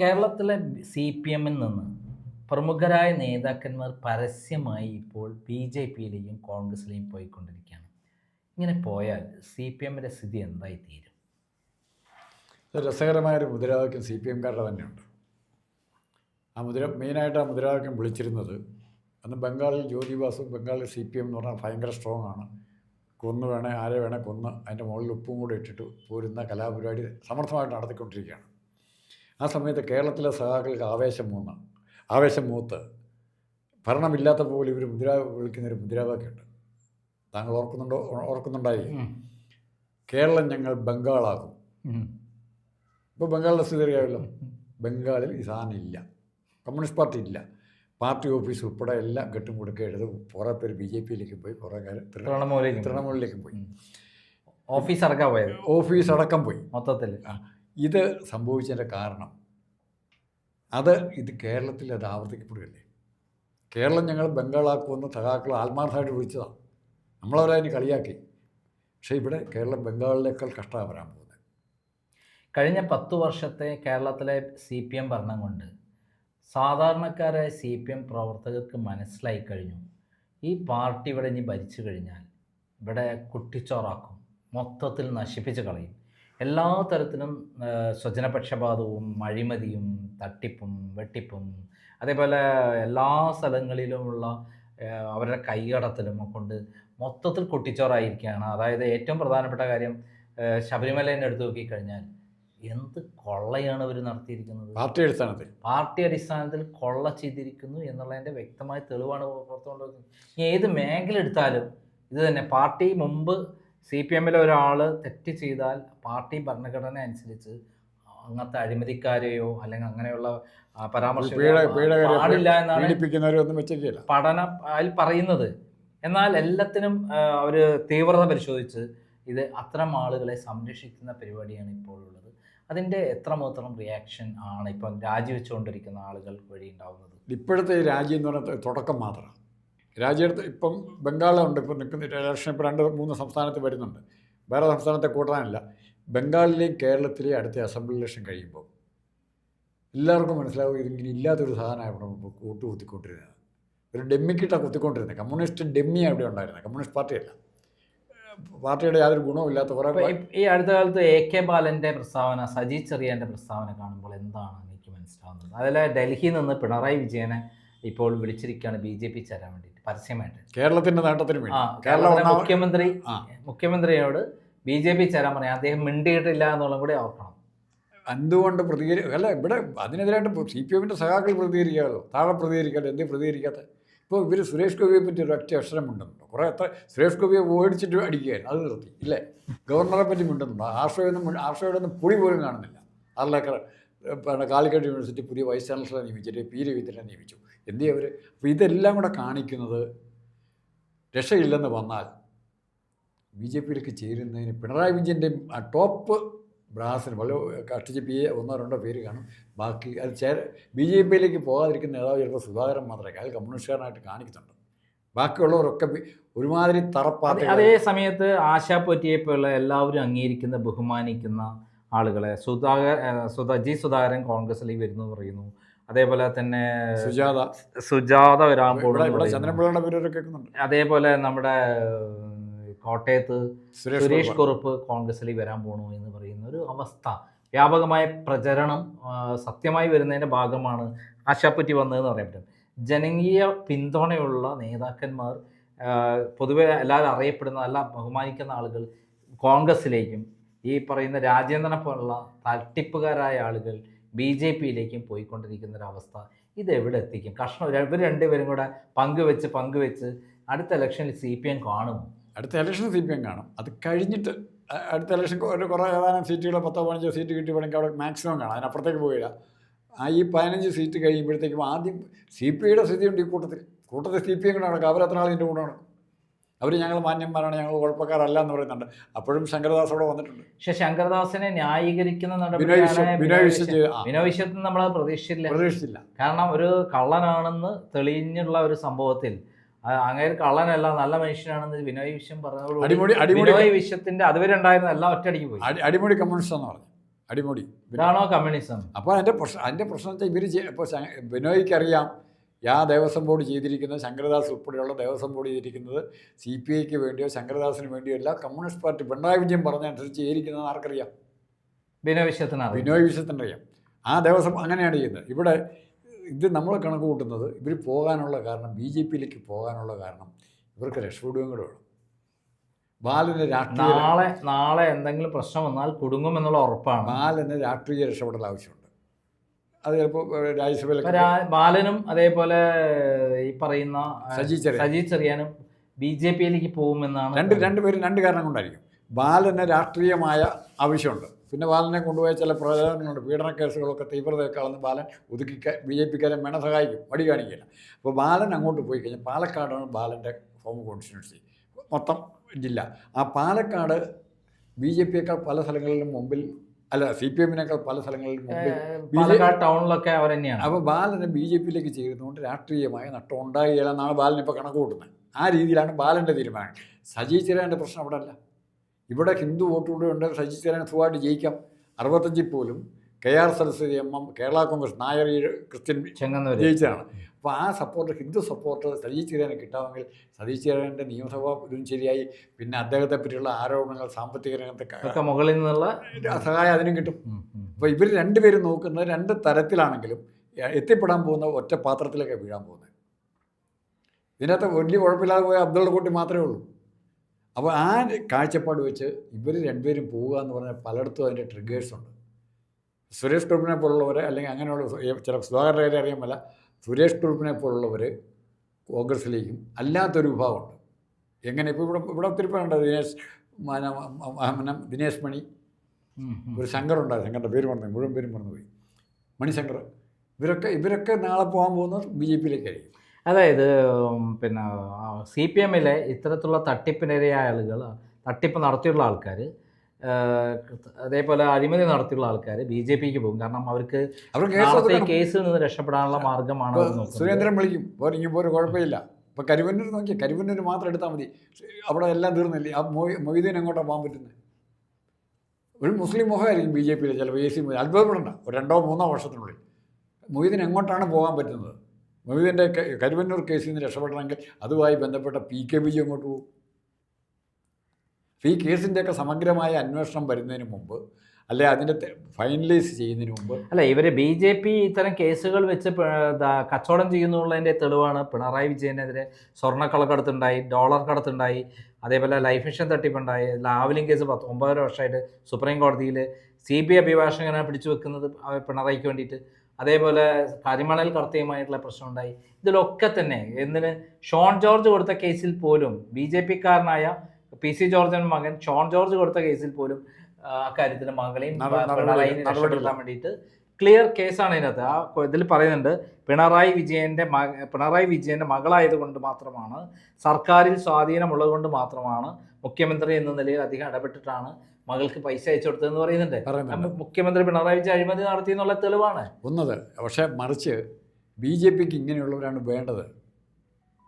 കേരളത്തിലെ C P എമ്മിൽ നിന്ന് പ്രമുഖരായ നേതാക്കന്മാർ പരസ്യമായി ഇപ്പോൾ ബി ജെ പിയിലെയും കോൺഗ്രസിലെയും പോയിക്കൊണ്ടിരിക്കുകയാണ്. ഇങ്ങനെ പോയാൽ സി പി എമ്മിന്റെ സ്ഥിതി എന്തായി തീരും രസകരമായൊരു മുദ്രാവാക്യം സി പി എംകാരുടെ തന്നെയുണ്ട്. ആ മുദ്ര മെയിനായിട്ട് ആ മുദ്രാവാക്യം വിളിച്ചിരുന്നത് അന്ന് ബംഗാളിൽ ജ്യോതി ബാസു ബംഗാളിൽ സി പി എം എന്ന് പറഞ്ഞാൽ ഭയങ്കര സ്ട്രോങ് ആണ് കൊന്ന് വേണേ ആരെ വേണേ കൊന്ന് അതിന്റെ മുകളിൽ ഉപ്പും കൂടെ ഇട്ടിട്ട് പോരുന്ന കലാപരിപാടി സമർത്ഥമായിട്ട് നടത്തിക്കൊണ്ടിരിക്കുകയാണ്. ആ സമയത്ത് കേരളത്തിലെ സഹാക്കൾക്ക് ആവേശം മൂന്ന്. ആവേശം മൂത്ത്. ഭരണമില്ലാത്ത പോലെ ഇവർ മുദ്രാ വിളിക്കുന്നൊരു മുദ്രാവാക്യമുണ്ട്. താങ്കൾ ഓർക്കുന്നുണ്ടോ? ഓർക്കുന്നുണ്ടായി? കേരളം ഞങ്ങൾ ബംഗാളാകും ഇപ്പോൾ ബംഗാളിലെ സ്ഥിതി അറിയാമല്ലോ. ബംഗാളിൽ ഈ സാധനം ഇല്ല. കമ്മ്യൂണിസ്റ്റ് പാർട്ടി ഇല്ല. പാർട്ടി ഓഫീസ് ഉൾപ്പെടെ എല്ലാം കെട്ടും കൊടുക്കുക എഴുതും കുറേ പേര് ബി ജെ പിയിലേക്ക് പോയി കുറേ കാര്യം തൃണമൂലിലേക്ക് തൃണമൂലിലേക്കും പോയി. ഓഫീസ് അടക്കാൻ പോയത്? ഓഫീസ് അടക്കം പോയി. മൊത്തത്തിൽ ആ, ഇത് സംഭവിച്ചതിന്റെ കാരണം. അത് ഇത് കേരളത്തിൽ അത് ആവർത്തിക്കപ്പെടുകയല്ലേ? കേരളം ഞങ്ങൾ ബംഗാളാക്കുമെന്ന് സഖാക്കൾ ആത്മാർത്ഥമായിട്ട് വിളിച്ചതാണ് നമ്മളവരതിന് കളിയാക്കി. പക്ഷേ ഇവിടെ കേരളം ബംഗാളിലേക്കാൾ കഷ്ടമാണ് വരാൻ പോകുന്നത്. കഴിഞ്ഞ പത്ത് വർഷത്തെ കേരളത്തിലെ സി പി എം ഭരണം കൊണ്ട് സാധാരണക്കാരായ സി പി എം പ്രവർത്തകർക്ക് മനസ്സിലായി കഴിഞ്ഞു. ഈ പാർട്ടി ഇവിടെ ഇനി ഭരിച്ചു കഴിഞ്ഞാൽ ഇവിടെ കുട്ടിച്ചോറാക്കും. മൊത്തത്തിൽ നശിപ്പിച്ച് കളയും. എല്ലാ തരത്തിലും സ്വജനപക്ഷപാതവും അഴിമതിയും തട്ടിപ്പും വെട്ടിപ്പും അതേപോലെ എല്ലാ സ്ഥലങ്ങളിലുമുള്ള അവരുടെ കൈകടത്തലും കൊണ്ട് മൊത്തത്തിൽ കുട്ടിച്ചോറായിരിക്കുകയാണ്. അതായത് ഏറ്റവും പ്രധാനപ്പെട്ട കാര്യം ശബരിമലേനെ എടുത്തു നോക്കിക്കഴിഞ്ഞാൽ എന്ത് കൊള്ളയാണ് അവർ നടത്തിയിരിക്കുന്നത്? പാർട്ടി അടിസ്ഥാനത്തിൽ. പാർട്ടി അടിസ്ഥാനത്തിൽ കൊള്ള ചെയ്തിരിക്കുന്നു എന്നുള്ളതിന്റെ വ്യക്തമായ തെളിവാണ് പുറത്തുകൊണ്ടുവരുന്നത്. ഏത് മേഖല എടുത്താലും ഇത് തന്നെ പാർട്ടി മുമ്പ് സി പി എമ്മിലെ ഒരാൾ തെറ്റ് ചെയ്താൽ പാർട്ടി ഭരണഘടന അനുസരിച്ച് അങ്ങനത്തെ അഴിമതിക്കാരെയോ അല്ലെങ്കിൽ അങ്ങനെയുള്ള പരാമർശം പാടില്ല എന്നാണ് പഠന അതിൽ പറയുന്നത്. എന്നാൽ എല്ലാത്തിനും അവർ തീവ്രത പരിശോധിച്ച് ഇത് അത്തരം ആളുകളെ സംരക്ഷിക്കുന്ന പരിപാടിയാണ് ഇപ്പോൾ ഉള്ളത്. അതിന്റെ എത്രമാത്രം റിയാക്ഷൻ ആണ് ഇപ്പം രാജിവെച്ചുകൊണ്ടിരിക്കുന്ന ആളുകൾ വഴി ഉണ്ടാവുന്നത്? ഇപ്പോഴത്തെ രാജി രാജ്യം എന്ന് പറയുന്നത് തുടക്കം മാത്രമാണ് രാജ്യത്ത് ഇപ്പം ബംഗാളുണ്ട് ഇപ്പം നിൽക്കുന്ന ഇലക്ഷൻ ഇപ്പോൾ രണ്ട് മൂന്ന് സംസ്ഥാനത്ത് വരുന്നുണ്ട്. വേറെ സംസ്ഥാനത്തെ കൂട്ടാനില്ല. ബംഗാളിലെയും കേരളത്തിലെയും അടുത്ത അസംബ്ലി ഇലക്ഷൻ കഴിയുമ്പോൾ എല്ലാവർക്കും മനസ്സിലാവും ഇതിങ്ങനെ ഇല്ലാത്തൊരു സാധനമാണ് ഇവിടെ കൂട്ട് കുത്തിക്കൊണ്ടിരുന്നത്. ഒരു ഡെമ്മിക്കിട്ട കുത്തിക്കൊണ്ടിരുന്നത്. കമ്മ്യൂണിസ്റ്റ് ഡെമ്മി അവിടെ ഉണ്ടായിരുന്നത്. കമ്മ്യൂണിസ്റ്റ് പാർട്ടിയല്ല. പാർട്ടിയുടെ യാതൊരു ഗുണവുമില്ലാത്ത കുറേ ഇപ്പൊ ഈ- അടുത്ത കാലത്ത് എ കെ ബാലന്റെ പ്രസ്താവന സജി ചെറിയാന്റെ പ്രസ്താവന കാണുമ്പോൾ എന്താണ് എനിക്ക് മനസ്സിലാവുന്നത്? അതിലെ ഡൽഹിയിൽ നിന്ന് പിണറായി വിജയനെ ഇപ്പോൾ വിളിച്ചിരിക്കുകയാണ് ബി ജെ പി ചേരാൻ വേണ്ടിയിട്ട്. പരസ്യമായിട്ട്. കേരളത്തിന്റെ നേട്ടത്തിന് വേണ്ടി. ആ കേരളം കേരളത്തിലെ ഒന്നാമത് മുഖ്യമന്ത്രി മുഖ്യമന്ത്രിയോട് ബി ജെ പി ചേരാൻ പറയാം. അദ്ദേഹം മിണ്ടിയിട്ടില്ല എന്നുള്ളത് കൂടി ഓർക്കണം. എന്തുകൊണ്ട് പ്രതികരി അല്ല ഇവിടെ അതിനെതിരായിട്ട് സി പി എമ്മിന്റെ സഖാക്കൾ പ്രതികരിക്കാമല്ലോ താഴെ പ്രതികരിക്കാമല്ലോ എന്തേ പ്രതികരിക്കാത്ത? ഇപ്പോൾ ഇവർ സുരേഷ് ഗോപിയെ പറ്റി ഒരു ഒറ്റ അക്ഷരം മിണ്ടുന്നുണ്ടോ? കുറേ എത്ര സുരേഷ് ഗോപിയെ ഓടിച്ചിട്ട് അടിക്കുകയായിരുന്നു. അത് നിർത്തി. ഇല്ലേ? ഗവർണറെ പറ്റി മിണ്ടുന്നുണ്ടോ? ആർഷയൊന്നും ആർഷയുടെ ഒന്നും പുളി പോലും കാണുന്നില്ല. പിന്നെ കാലിക്കറ്റ് യൂണിവേഴ്സിറ്റി പുതിയ വൈസ് ചാൻസലറെ നിയമിച്ചിട്ട് പി രവീന്ദ്രനെ നിയമിച്ചു. എന്തേ അവർ അപ്പോൾ ഇതെല്ലാം കൂടെ കാണിക്കുന്നത് രക്ഷയില്ലെന്ന് വന്നാൽ ബി ജെ പിയിലേക്ക് ചേരുന്നതിന് പിണറായി വിജയന്റെ ആ ടോപ്പ് ബ്രാസിന് വളരെ കഷ്ടിച്ച് പി എ ഒന്നോ രണ്ടോ പേര് കാണും. ബാക്കി അത് ചേ ബി ജെ പിയിലേക്ക് പോകാതിരിക്കുന്ന നേതാവ് ചിലപ്പോൾ സുധാകരൻ മാത്രമേ അയാൾ കമ്മ്യൂണിസ്റ്റുകാരനായിട്ട് കാണിക്കുന്നുണ്ട്. ബാക്കിയുള്ളവരൊക്കെ ഒരുമാതിരി തറപ്പാതെ അതേ സമയത്ത് ആശാ പൊറ്റിയെ പോലുള്ള എല്ലാവരും അംഗീകരിക്കുന്ന ബഹുമാനിക്കുന്ന ആളുകളെ. സുധാകർ സുധാ ജി സുധാകരൻ കോൺഗ്രസിലേക്ക് വരുന്നു എന്ന് പറയുന്നു. അതേപോലെ തന്നെ സുജാത. സുജാത വരാൻ പോകുന്നു അതേപോലെ നമ്മുടെ കോട്ടയത്ത് സുരേഷ്. കുറുപ്പ് കോൺഗ്രസിലേക്ക് വരാൻ പോകണു എന്ന് പറയുന്ന ഒരു അവസ്ഥ. വ്യാപകമായ പ്രചരണം സത്യമായി വരുന്നതിന്റെ ഭാഗമാണ് ആശാപ്പറ്റി വന്നതെന്ന് പറയാൻ പറ്റും. ജനകീയ പിന്തുണയുള്ള നേതാക്കന്മാർ പൊതുവെ എല്ലാവരും അറിയപ്പെടുന്ന അല്ല ബഹുമാനിക്കുന്ന ആളുകൾ കോൺഗ്രസിലേക്കും ഈ പറയുന്ന രാജേന്ദ്രനെ പോലുള്ള തട്ടിപ്പുകാരായ ആളുകൾ ബി ജെ പിയിലേക്കും പോയിക്കൊണ്ടിരിക്കുന്ന ഒരവസ്ഥ അവസ്ഥ ഇത് എവിടെ എത്തിക്കും? കഷ്ണം ഇവർ രണ്ടുപേരും കൂടെ പങ്കുവെച്ച് പങ്കുവെച്ച് അടുത്ത ഇലക്ഷനിൽ സി പി എം കാണും അടുത്ത ഇലക്ഷൻ സി പി എം കാണും. അത് കഴിഞ്ഞിട്ട് അടുത്ത ഇലക്ഷൻ ഒരു കുറേ ഏതാനും സീറ്റുകൾ പത്തോ പതിനഞ്ചോ സീറ്റ് കിട്ടിയപ്പോഴെങ്കിൽ അവിടെ മാക്സിമം കാണാം. അതിനപ്പുറത്തേക്ക് പോയില്ല. ആ ഈ പതിനഞ്ച് സീറ്റ് കഴിയുമ്പോഴത്തേക്കും ആദ്യം സി പി ഐയുടെ സ്ഥിതിയുണ്ട് ഈ കൂട്ടത്തിൽ. കൂട്ടത്തിൽ സി പി എം കൂടെ നടക്കും. അവരത്ര ആളിന്റെ കൂടെ നടക്കും. അവർ ഞങ്ങൾ മാന്യന്മാരാണ് ഞങ്ങൾ കുഴപ്പക്കാരല്ല എന്ന് പറയുന്നുണ്ട്. അപ്പോഴും ശങ്കരദാസ് അവിടെ വന്നിട്ടുണ്ട്. പക്ഷെ ശങ്കരദാസിനെ ന്യായീകരിക്കുന്ന വിനോവിശ്വത്തിൽ നമ്മൾ പ്രതീക്ഷിച്ചില്ല. പ്രതീക്ഷിച്ചില്ല. കാരണം ഒരു കള്ളനാണെന്ന് തെളിഞ്ഞുള്ള ഒരു സംഭവത്തിൽ അങ്ങനെ കള്ളനല്ല നല്ല മനുഷ്യനാണെന്ന് വിനോയ് വിശ്വം അടിമുടി വിനോയ് വിശ്വത്തിന്റെ അതുവരെ ഉണ്ടായിരുന്ന എല്ലാം ഒറ്റയടിക്ക് പോയി. അടിമുടി കമ്മ്യൂണിസ്റ്റ് എന്ന് പറഞ്ഞു. അടിമുടി. ഇതാണോ കമ്മ്യൂണിസം? അപ്പോൾ അതിന്റെ പ്രശ്നം അതിന്റെ പ്രശ്നം വെച്ചാൽ ഇവർ ഇപ്പോൾ ബിനോയ്ക്കറിയാം യാ ദേവസ്വം ബോർഡ് ചെയ്തിരിക്കുന്നത് ശങ്കരദാസ് ഉൾപ്പെടെയുള്ള ദേവസ്വം ബോർഡ് ചെയ്തിരിക്കുന്നത് സി പി ഐക്ക് വേണ്ടിയോ ശങ്കരദാസിന് വേണ്ടിയോ അല്ല കമ്മ്യൂണിസ്റ്റ് പാർട്ടി പിണറായി വിജയൻ പറഞ്ഞതനുസരിച്ച് ചെയ്തിരിക്കുന്നത് ആർക്കറിയാം? ബിനോയ് വിശ്വത്തിന് ബിനോയ് വിശ്വത്തിന് അറിയാം ആ ദേവസ്വം അങ്ങനെയാണ് ചെയ്യുന്നത്. ഇവിടെ ഇത് നമ്മൾ കണക്ക് കൂട്ടുന്നത് ഇവർ പോകാനുള്ള കാരണം ബി ജെ പിയിലേക്ക് പോകാനുള്ള കാരണം ഇവർക്ക് രക്ഷപ്പെടുകയും കൂടെ വേണം. ബാലന് രാഷ്ട്രീയ നാളെ നാളെ എന്തെങ്കിലും പ്രശ്നം വന്നാൽ കുടുങ്ങും എന്നുള്ള ഉറപ്പാണ്. ബാലന് രാഷ്ട്രീയ രക്ഷപ്പെടൽ ആവശ്യമുണ്ട്. അത് ചിലപ്പോൾ ഇപ്പൊ രാജ്യസഭയിലൊക്കെ ബാലനും അതേപോലെ ഈ പറയുന്ന സജി ചെറിയ സജി ചെറിയാനും ബി ജെ പിയിലേക്ക് പോകുമെന്നാണ് രണ്ട് രണ്ടുപേരും രണ്ട് കാരണം കൊണ്ടായിരിക്കും. ബാലന് രാഷ്ട്രീയമായ ആവശ്യമുണ്ട്. പിന്നെ ബാലനെ കൊണ്ടുപോയ ചില പ്രചാരണങ്ങളുണ്ട്. പീഡന കേസുകളൊക്കെ തീവ്രതയൊക്കെ അളന്ന് ബാലൻ ഒതുക്കി ബി ജെ പിക്കാരെ വേണം സഹായിക്കും. മടി കാണിക്കില്ല. അപ്പോൾ ബാലൻ അങ്ങോട്ട് പോയി കഴിഞ്ഞാൽ പാലക്കാടാണ് ബാലന്റെ ഹോം കോൺസ്റ്റിറ്റ്യൻസി. മൊത്തം ജില്ല. ആ പാലക്കാട് ബി ജെ പിയേക്കാൾ പല സ്ഥലങ്ങളിലും മുമ്പിൽ അല്ല സി പി എമ്മിനേക്കാൾ പല സ്ഥലങ്ങളിൽ പാലക്കാട് ടൗണിലൊക്കെ അവർ തന്നെയാണ്. അപ്പോൾ ബാലനെ ബി ജെ പിയിലേക്ക് ചേരുന്നതുകൊണ്ട് രാഷ്ട്രീയമായ നഷ്ടം ഉണ്ടാകുകയില്ല എന്നാണ് ബാലൻ ഇപ്പോൾ കണക്ക് കൂട്ടുന്നത്. ആ രീതിയിലാണ് ബാലന്റെ തീരുമാനം. സജി ചെറിയാന്റെ പ്രശ്നം അവിടെ അല്ല ഇവിടെ ഹിന്ദു വോട്ടുകൂടെ ഉണ്ട് സജി ചെറിയാൻ സുഖമായിട്ട് ജയിക്കാം. അറുപത്തഞ്ചിൽ പോലും K R Saraswathi M M Kerala Congress Nair Christian Chengannur ജയിച്ചതാണ്. അപ്പോൾ ആ സപ്പോർട്ട് ഹിന്ദു സപ്പോർട്ട് സതീഷ് ചെറിയാനെ കിട്ടാമെങ്കിൽ സതീഷ് ചെറിയാന്റെ നിയമസഭാ ഇതും ശരിയായി. പിന്നെ അദ്ദേഹത്തെ പറ്റിയുള്ള ആരോപണങ്ങൾ സാമ്പത്തിക രംഗത്തെ മുകളിൽ നിന്നുള്ള സഹായം അതിനും കിട്ടും. അപ്പോൾ ഇവർ രണ്ടുപേരും നോക്കുന്നത് രണ്ട് തരത്തിലാണെങ്കിലും എത്തിപ്പെടാൻ പോകുന്ന ഒറ്റ പാത്രത്തിലേക്ക് വീഴാൻ പോകുന്നത്. ഇതിനകത്ത് വലിയ കുഴപ്പമില്ലാതെ പോയ അബ്ദുള്ള കുട്ടി മാത്രമേ ഉള്ളൂ. അപ്പോൾ ആ കാഴ്ചപ്പാട് വെച്ച് ഇവർ രണ്ടുപേരും പോവുക എന്ന് പറഞ്ഞാൽ പലയിടത്തും അതിന്റെ ട്രിഗേഴ്സ് ഉണ്ട്. സുരേഷ് കുറുപ്പിനെ പോലുള്ളവർ അല്ലെങ്കിൽ അങ്ങനെയുള്ള ചില സുധാകരന്റെ ചില അറിയാൻ അറിയാമല്ല സുരേഷ് കുറുപ്പിനെ പോലുള്ളവർ കോൺഗ്രസ്സിലേക്കും അല്ലാത്തൊരു വിഭാഗമുണ്ട്. എങ്ങനെ? ഇപ്പോൾ ഇവിടെ ഇവിടെ ഒത്തിരി പേരുണ്ട്. ദിനേശ് മന- ദിനേശ് മണി. ഒരു ശങ്കർ ഉണ്ടായിരുന്നു. ശങ്കറിന്റെ പേര് മറന്നു മുഴുവൻ പേരും മറന്നുപോയി. മണിശങ്കർ. ഇവരൊക്കെ ഇവരൊക്കെ നാളെ പോകാൻ പോകുന്നത് ബി ജെ പിയിലേക്കായിരിക്കും. അതായത് പിന്നെ സി പി എമ്മിലെ ഇത്തരത്തിലുള്ള തട്ടിപ്പിനിരയായ ആളുകൾ തട്ടിപ്പ് നടത്തിയുള്ള ആൾക്കാർ അതേപോലെ അഴിമതി നടത്തിയുള്ള ആൾക്കാർ ബി ജെ പിക്ക് പോകും. കാരണം അവർക്ക് നാളത്തെ കേസിൽ നിന്ന് രക്ഷപ്പെടാനുള്ള മാർഗമാണ് സുരേന്ദ്രൻ വിളിക്കും പോരെങ്കിൽ പോരും കുഴപ്പമില്ല. ഇപ്പൊ കരുവന്നൂർ നോക്കിയാൽ കരുവന്നൂർ മാത്രം എടുത്താൽ മതി. അവിടെ എല്ലാം തീർന്നില്ലേ? ആ മൊയ് മൊയ്തീൻ എങ്ങോട്ടാണ് പോകാൻ പറ്റുന്നത് ഒരു മുസ്ലിം മുഖമായിരിക്കും ബി ജെ പിയിൽ ചിലപ്പോൾ എ സി അത്ഭുതപ്പെടണ്ട. ഒരു രണ്ടോ മൂന്നോ വർഷത്തിനുള്ളിൽ. മൊയ്തീൻ എങ്ങോട്ടാണ് പോകാൻ പറ്റുന്നത്? മൊയ്തീന്റെ കരുവന്നൂർ കേസിൽ നിന്ന് രക്ഷപ്പെടണമെങ്കിൽ അതുമായി ബന്ധപ്പെട്ട പി കെ ബിജി അങ്ങോട്ട് പോകും. അപ്പോൾ ഈ കേസിന്റെയൊക്കെ സമഗ്രമായ അന്വേഷണം വരുന്നതിന് മുമ്പ് അല്ലെ അതിന്റെ ഫൈനലൈസ് ചെയ്യുന്നതിന് മുമ്പ് അല്ല ഇവർ ബി ജെ പി ഇത്തരം കേസുകൾ വെച്ച് കച്ചവടം ചെയ്യുന്നുള്ളതിന്റെ തെളിവാണ്. പിണറായി വിജയനെതിരെ സ്വർണക്കളക്കടത്തുണ്ടായി ഡോളർ കടത്തുണ്ടായി അതേപോലെ ലൈഫ് മിഷൻ തട്ടിപ്പുണ്ടായി. ലാവലിംഗ് കേസ് പത്ത് ഒമ്പതര വർഷമായിട്ട് സുപ്രീം കോടതിയിൽ സി ബി ഐ അഭിഭാഷകനെ പിടിച്ചു വെക്കുന്നത് പിണറായിക്ക് വേണ്ടിയിട്ട്. അതേപോലെ കരിമണൽ കടത്തിയുമായിട്ടുള്ള പ്രശ്നമുണ്ടായി. ഇതിലൊക്കെ തന്നെ എന്തിന്? ഷോൺ ജോർജ് കൊടുത്ത കേസിൽ പോലും ബി ജെ പിക്കാരനായ പി സി ജോർജിന്റെ മകൻ ഷോൺ ജോർജ് കൊടുത്ത കേസിൽ പോലും അക്കാര്യത്തിന് മകളെയും പിണറായിനെ. രക്ഷപ്പെടുത്താൻ വേണ്ടിയിട്ട് ക്ലിയർ കേസാണ് ഇതിനകത്ത് ആ ഇതിൽ പറയുന്നുണ്ട് പിണറായി വിജയന്റെ മക പിണറായി വിജയന്റെ മകളായതുകൊണ്ട് മാത്രമാണ് സർക്കാരിൽ സ്വാധീനമുള്ളത് കൊണ്ട് മാത്രമാണ് മുഖ്യമന്ത്രി എന്ന നിലയിൽ അധികം ഇടപെട്ടിട്ടാണ് മകൾക്ക് പൈസ അയച്ചു കൊടുത്തതെന്ന് പറയുന്നുണ്ട്. പറയുന്നുണ്ട്. മുഖ്യമന്ത്രി പിണറായി വിജയൻ അഴിമതി നടത്തി എന്നുള്ള തെളിവാണ്. ഒന്നത്. പക്ഷേ മറിച്ച് ബി ജെ പിക്ക് ഇങ്ങനെയുള്ളവരാണ് വേണ്ടത്.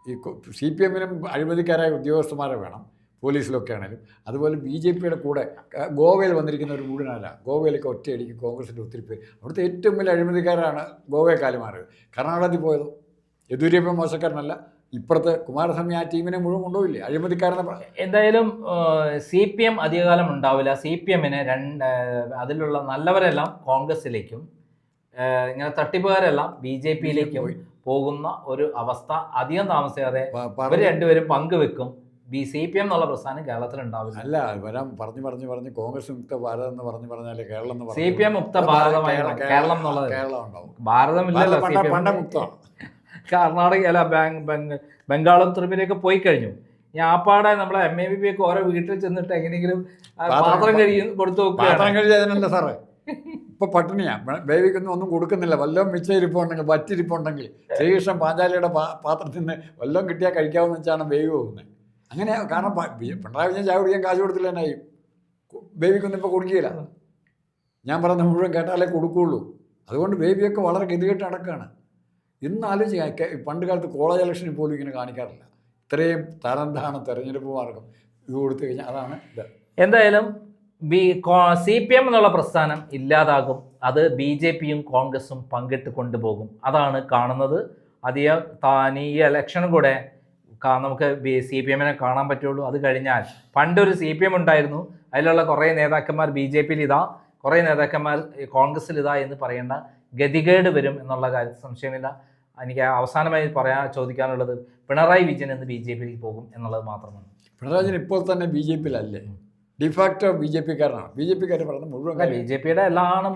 ഈ സി പി എമ്മിനും അഴിമതിക്കാരായ ഉദ്യോഗസ്ഥന്മാരെ വേണം. പോലീസിലൊക്കെ ആണെങ്കിലും അതുപോലെ ബി ജെ പിയുടെ കൂടെ ഗോവയിൽ വന്നിരിക്കുന്ന ഒരു മുഴുവനല്ല ഗോവയിലൊക്കെ ഒറ്റയടിക്ക് കോൺഗ്രസിന്റെ ഒത്തിരി പേര്. അവിടുത്തെ ഏറ്റവും വലിയ അഴിമതിക്കാരാണ് ഗോവയെ കാലുമാറിയത്. കർണാടകത്തിൽ പോയത്. യെദ്യൂരപ്പ മോശക്കാരനല്ല. ഇപ്പുറത്ത് കുമാരസ്വാമി ആ ടീമിനെ മുഴുവൻ കൊണ്ടുപോയില്ലേ? അഴിമതിക്കാരെന്ന് പറ- എന്തായാലും സി പി എം അധികകാലം ഉണ്ടാവില്ല. സി പി എമ്മിന് രണ്ട് അതിലുള്ള നല്ലവരെല്ലാം കോൺഗ്രസിലേക്കും ഇങ്ങനെ തട്ടിപ്പുകാരെല്ലാം ബി ജെ പിയിലേക്കും പോകുന്ന ഒരു അവസ്ഥ അധികം താമസിയാതെ അവർ രണ്ടുപേരും പങ്കുവെക്കും. ബി സി പി എം എന്നുള്ള പ്രസ്ഥാനം കേരളത്തിൽ ഉണ്ടാവില്ല അല്ല വരാൻ പറഞ്ഞു പറഞ്ഞു പറഞ്ഞ് കോൺഗ്രസ് മുക്ത ഭാരതം എന്ന് പറഞ്ഞു പറഞ്ഞാൽ കേരളം സി പി എം മുക്ത ഭാരതമായി കേരളം എന്നുള്ളത് ഭാരതം ഉണ്ടാവും. ഭാരതമില്ലല്ലോ പണ്ട മുക്തമാണ് കർണാടക അല്ല ബംഗാളും ത്രിപുരയൊക്കെ പോയി കഴിഞ്ഞു. ഈ ആപ്പാടെ നമ്മളെ എം എ ബി പി ഒക്കെ ഓരോ വീട്ടിൽ ചെന്നിട്ട് എങ്ങനെയെങ്കിലും പാത്രം- കഴിയും കൊടുത്തു പാത്രം നോക്കുകയാണ് കഴിയാതനല്ല സാറേ? ഇപ്പൊ പട്ടിണിയാ. ബേബിക്കൊന്നും ഒന്നും കൊടുക്കുന്നില്ല. വല്ലതും മിച്ച ഇരിപ്പുണ്ടെങ്കിൽ വറ്റിരിപ്പുണ്ടെങ്കിൽ ശ്രീകൃഷ്ണൻ പാഞ്ചാലിയുടെ പാത്രത്തിൽ നിന്ന് വല്ലതും കിട്ടിയാൽ കഴിക്കാമെന്ന് വെച്ചാണ് ബേബി പോകുന്നത് അങ്ങനെ കാരണം പിണറായി വിജയൻ ചായ കുടിക്കാൻ കാശ് കൊടുത്തില്ല എന്നായി. ബേബിക്കൊന്നും ഇപ്പോൾ കൊടുക്കുകയില്ല. ഞാൻ പറയുന്ന മുഴുവൻ കേട്ടാലേ കൊടുക്കുകയുള്ളൂ. അതുകൊണ്ട് ബേബിയൊക്കെ വളരെ ഗതികെട്ട് നടക്കുകയാണ്. ഇന്ന് ആലോചിക്കുക പണ്ട് കാലത്ത് കോളേജ് ഇലക്ഷനിൽ പോലും ഇങ്ങനെ കാണിക്കാറില്ല. ഇത്രയും തരംതാണ് തെരഞ്ഞെടുപ്പ് മാർഗം ഇത് കൊടുത്തു കഴിഞ്ഞാൽ അതാണ് ഇത്. എന്തായാലും ബി സി പി എം എന്നുള്ള പ്രസ്ഥാനം ഇല്ലാതാകും. അത് ബി ജെ പിയും കോൺഗ്രസും പങ്കിട്ട് കൊണ്ടുപോകും. അതാണ് കാണുന്നത്. അധികം താൻ ഈ ഇലക്ഷനും കൂടെ നമുക്ക് സി പി എമ്മിനെ കാണാൻ പറ്റുള്ളൂ. അത് കഴിഞ്ഞാൽ പണ്ടൊരു സി പി എം ഉണ്ടായിരുന്നു. അതിലുള്ള കുറേ നേതാക്കന്മാർ ബി ജെ പിയിൽ ഇതാ കുറേ നേതാക്കന്മാർ കോൺഗ്രസ്സിൽ ഇതാ എന്ന് പറയേണ്ട ഗതികേട് വരും എന്നുള്ള കാര്യത്തിൽ സംശയമില്ല. എനിക്ക് അവസാനമായി പറയാൻ ചോദിക്കാനുള്ളത് പിണറായി വിജയൻ എന്ന് ബി ജെ പിയിലേക്ക് പോകും എന്നുള്ളത് മാത്രമാണ്. പിണറായി വിജയൻ ഇപ്പോൾ തന്നെ ബി ജെ പിയിലല്ലേ? ഡിഫാക്ടോ ബി ജെ പിക്കാരനാണ്. ബി ജെ പിക്കാർ പറഞ്ഞ മുഴുവൻ ബി ജെ പിയുടെ എല്ലാം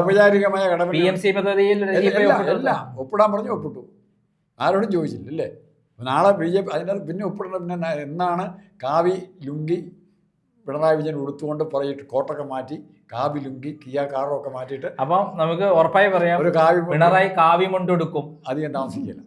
ഔപചാരികമായ കടമ പി എം സി പദ്ധതിയിൽ രജീബ് എല്ലാം ഒപ്പിട്ടു. എല്ലാം ഒപ്പിടാൻ പറഞ്ഞു ഒപ്പിട്ടു. ആരോടും ചോദിച്ചില്ല അല്ലേ നാളെ ബി ജെ പി അതിനകത്ത് പിന്നെ ഉൾപ്പെടുന്ന പിന്നെ എന്നാണ് കാവി ലുങ്കി പിണറായി വിജയൻ ഉടുത്തുകൊണ്ട് പറയിട്ട് കോട്ടൊക്കെ മാറ്റി കാവി ലുങ്കി കിയ കാറൊക്കെ മാറ്റിയിട്ട് അപ്പം നമുക്ക് ഉറപ്പായി പറയാം ഒരു കാവി പിണറായി കാവ്യം കൊണ്ടെടുക്കും അധികം താമസിക്കില്ല.